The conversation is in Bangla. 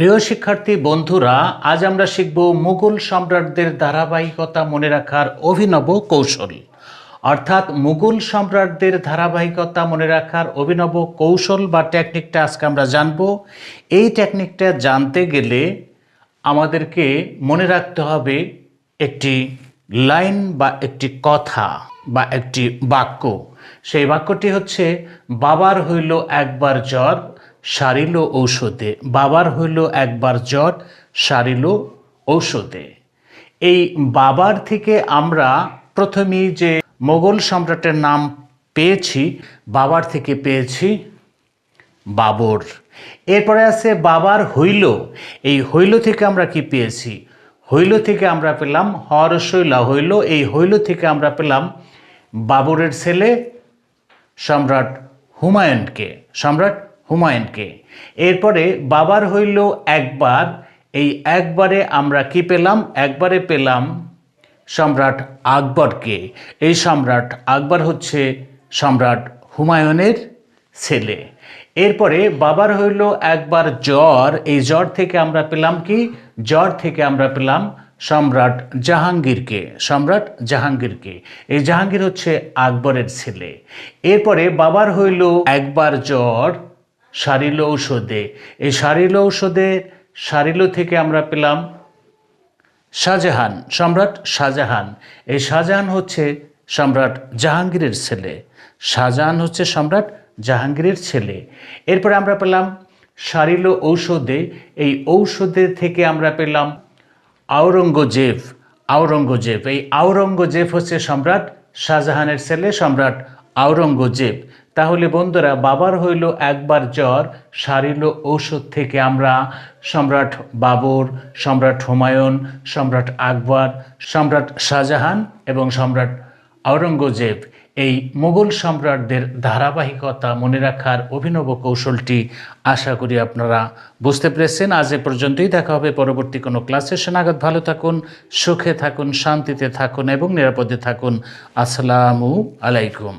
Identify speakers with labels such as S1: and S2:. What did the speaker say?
S1: প্রিয় শিক্ষার্থী, বন্ধুরা, আজ আমরা শিখব মুঘল সম্রাটদের ধারাবাহিকতা মনে রাখার অভিনব কৌশল। অর্থাৎ মুঘল সম্রাটদের ধারাবাহিকতা মনে রাখার অভিনব কৌশল বা টেকনিকটা আজকে আমরা জানব। এই টেকনিকটা জানতে গেলে আমাদেরকে মনে রাখতে হবে একটি লাইন বা একটি কথা বা একটি বাক্য। সেই বাক্যটি হচ্ছে, বাবার হইল একবার জ্বর সারিল ঔষধে, বাবার হইল একবার জ্বর, সারিল ঔষধে। এই বাবার থেকে আমরা প্রথমেই যে মোগল সম্রাটের নাম পেয়েছি, বাবার থেকে পেয়েছি বাবর। এরপরে আছে বাবার হইল। এই হইল থেকে আমরা কি পেয়েছি? হইল থেকে আমরা পেলাম হরশৈলা। হইল, এই হইল থেকে আমরা পেলাম বাবরের ছেলে সম্রাট হুমায়ুনকে। সম্রাট হুমায়ুনকে। এরপরে বাবার হইল একবার। এই একবারে আমরা কি পেলাম? একবারে পেলাম সম্রাট আকবরকে। এই সম্রাট আকবর হচ্ছে সম্রাট হুমায়ুনের ছেলে। এরপরে বাবার হইল একবার জ্বর। এই জ্বর থেকে আমরা পেলাম কি? জ্বর থেকে আমরা পেলাম সম্রাট জাহাঙ্গীরকে। সম্রাট জাহাঙ্গীরকে। এই জাহাঙ্গীর হচ্ছে আকবরের ছেলে। এরপরে বাবার হইল একবার জ্বর। সারিল ঔষধে। এই সারিল ঔষধে, সারিল থেকে আমরা পেলাম শাহজাহান, সম্রাট শাহজাহান। এই শাহজাহান হচ্ছে সম্রাট জাহাঙ্গীরের ছেলে। শাহজাহান হচ্ছে সম্রাট জাহাঙ্গীরের ছেলে। এরপরে আমরা পেলাম সারিল ঔষধে। এই ঔষধে থেকে আমরা পেলাম আওরঙ্গজেব আওরঙ্গজেব। এই আওরঙ্গজেব হচ্ছে সম্রাট শাহজাহানের ছেলে, সম্রাট আওরঙ্গজেব। তাহলে বন্ধুরা, বাবার হইল একবার জ্বর, সারিল ঔষধ থেকে আমরা সম্রাট বাবর, সম্রাট হুমায়ুন, সম্রাট আকবর, সম্রাট শাহজাহান এবং সম্রাট আওরঙ্গজেব এই মুঘল সম্রাটদের ধারাবাহিকতা মনে রাখার অভিনব কৌশলটি আশা করি আপনারা বুঝতে পেরেছেন। আজ এ পর্যন্তই দেখা হবে পরবর্তী কোনো ক্লাসে। সেনাগত ভালো থাকুন, সুখে থাকুন, শান্তিতে থাকুন এবং নিরাপদে থাকুন। আসসালামু আলাইকুম।